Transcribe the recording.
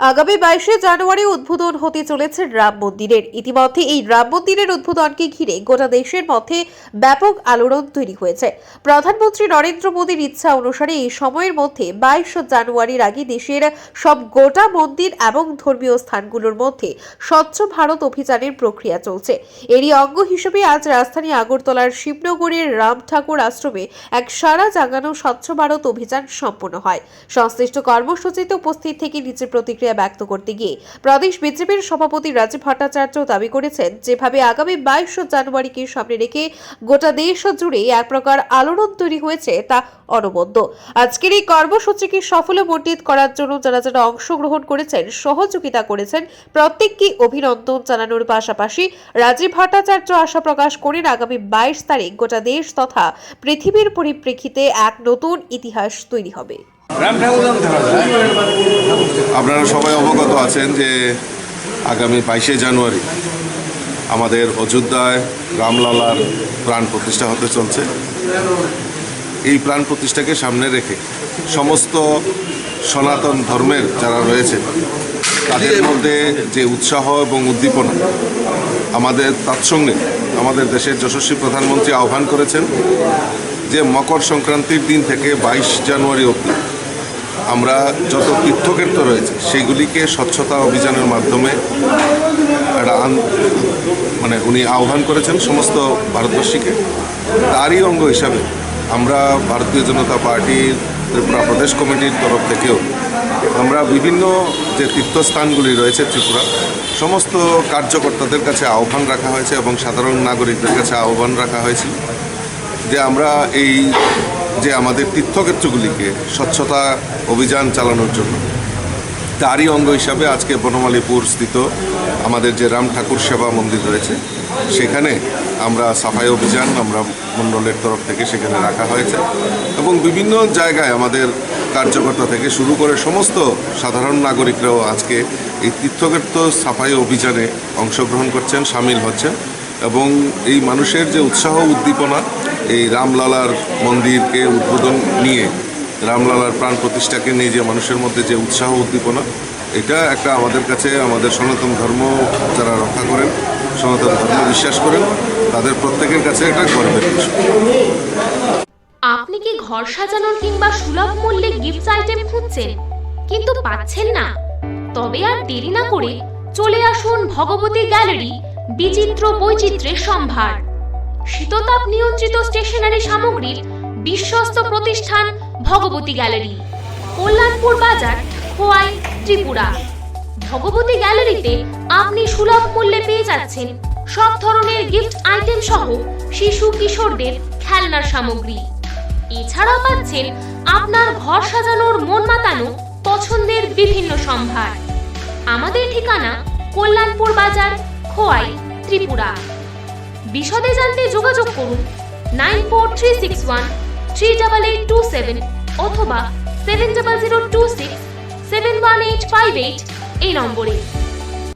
আগামী বাইশে জানুয়ারি উদ্বোধন হতে চলেছে রাম মন্দিরের। ইতিমধ্যে এই রাম মন্দিরের উদ্বোধনকে ঘিরে গোটা দেশের মধ্যে ব্যাপক আলোড়ন তৈরি হয়েছে। প্রধানমন্ত্রী নরেন্দ্র মোদীর ইচ্ছা অনুসারে এই সময়ের মধ্যে বাইশ জানুয়ারির আগে দেশের সব গোটা মন্দির এবং ধর্মীয় স্থানগুলোর মধ্যে স্বচ্ছ ভারত অভিযানের প্রক্রিয়া চলছে। এরই অঙ্গ হিসেবে আজ রাজধানী আগরতলার শিবনগরের রাম ঠাকুর আশ্রমে এক সারা জাগানো স্বচ্ছ ভারত অভিযান সম্পন্ন হয়। সংশ্লিষ্ট কর্মসূচিতে উপস্থিত থেকে নিচের প্রতিক্রিয়া ব্যক্ত করতে গিয়ে প্রদেশ বিজেপির সভাপতি রাজীব ভট্টাচার্য দাবি করেছেন, যেভাবে আগামী বাইশ জানুয়ারিকে সামনে রেখে গোটা দেশ জুড়ে এক প্রকার আলোড়ন তৈরি হয়েছে, তা অনবদ্য। আজকের এই কর্মসূচিকে সফলে বর্ধিত করার জন্য যারা যারা অংশগ্রহণ করেছেন, সহযোগিতা করেছেন, প্রত্যেককে অভিনন্দন জানানোর পাশাপাশি রাজীব ভট্টাচার্য আশা প্রকাশ করেন, আগামী বাইশ তারিখ গোটা দেশ তথা পৃথিবীর পরিপ্রেক্ষিতে এক নতুন ইতিহাস তৈরি হবে। আপনারা সবাই অবগত আছেন যে আগামী বাইশে জানুয়ারি আমাদের অযোধ্যায় রামলালার প্রাণ প্রতিষ্ঠা হতে চলছে। এই প্রাণ প্রতিষ্ঠাকে সামনে রেখে সমস্ত সনাতন ধর্মের যারা রয়েছে, তাদের মধ্যে যে উৎসাহ এবং উদ্দীপনা আমাদের তৎসঙ্গে আমাদের দেশের যশস্বী প্রধানমন্ত্রী আহ্বান করেছেন যে মকর সংক্রান্তির দিন থেকে বাইশ জানুয়ারি অবধি আমরা যত তীর্থক্ষেত্র রয়েছে সেগুলিকে স্বচ্ছতা অভিযানের মাধ্যমে একটা মানে উনি আহ্বান করেছেন সমস্ত ভারতবর্ষীকে তারই অঙ্গ হিসাবে আমরা ভারতীয় জনতা পার্টির ত্রিপুরা প্রদেশ কমিটির তরফ থেকেও আমরা বিভিন্ন যে তীর্থস্থানগুলি রয়েছে ত্রিপুরা, সমস্ত কার্যকর্তাদের কাছে আহ্বান রাখা হয়েছে এবং সাধারণ নাগরিকদের কাছে আহ্বান রাখা হয়েছিল যে আমরা এই যে আমাদের তীর্থক্ষেত্রগুলিকে স্বচ্ছতা অভিযান চালানোর জন্য। তারই অঙ্গ হিসাবে আজকে বনমালীপুর স্থিত আমাদের যে রাম ঠাকুর সেবা মন্দির রয়েছে, সেখানে আমরা সাফাই অভিযান আমরা মণ্ডলের তরফ থেকে সেখানে রাখা হয়েছে এবং বিভিন্ন জায়গায় আমাদের কার্যকর্তা থেকে শুরু করে সমস্ত সাধারণ নাগরিকরাও আজকে এই তীর্থক্ষেত্র সাফাই অভিযানে অংশগ্রহণ করছেন, সামিল হচ্ছেন এবং এই মানুষের যে উৎসাহ উদ্দীপনা এই রামলালার মন্দিরকে উদ্বোধন নিয়ে, রামলালার প্রাণ প্রতিষ্ঠাকে নিয়ে যে মানুষের মধ্যে যে উৎসাহ উদ্দীপনা, এটা একটা আমাদের কাছে, আমাদের সনাতন ধর্ম যারা রক্ষা করেন, সনাতন ধর্ম বিশ্বাস করেন, তাদের প্রত্যেকের কাছে একটা গর্বের বিষয়। আপনি কি ঘর সাজানোর কিংবা সুলভ মূল্যে গিফট আইটেম খুঁজছেন, কিন্তু পাচ্ছেন না? তবে আর দেরি না করে চলে আসুন ভগবতী গ্যালারি বিচিত্র বৈচিত্র্যের সম্ভার। শীততাপ নিয়ন্ত্রিত স্টেশনারি সামগ্রীর বিশ্বস্ত প্রতিষ্ঠান ভগবতী গ্যালারি। কল্যাণপুর বাজার, খোয়াই, ত্রিপুরা। ভগবতী গ্যালারিতে আপনি সুলভ মূল্যে পেয়ে যাচ্ছেন সব ধরনের গিফট আইটেম সহ শিশু, কিশোরদের খেলনার সামগ্রী। এছাড়াও পাচ্ছেন আপনার ঘর সাজানোর মন মাতানো পছন্দের বিভিন্ন সম্ভার। আমাদের ঠিকানা কল্যাণপুর বাজার, খোয়াই, ত্রিপুরা। বিশদে জানতে যোগাযোগ করুন nine four three six one three double eight two seven অথবা seven double zero two six seven one eight five eight এই নম্বরে।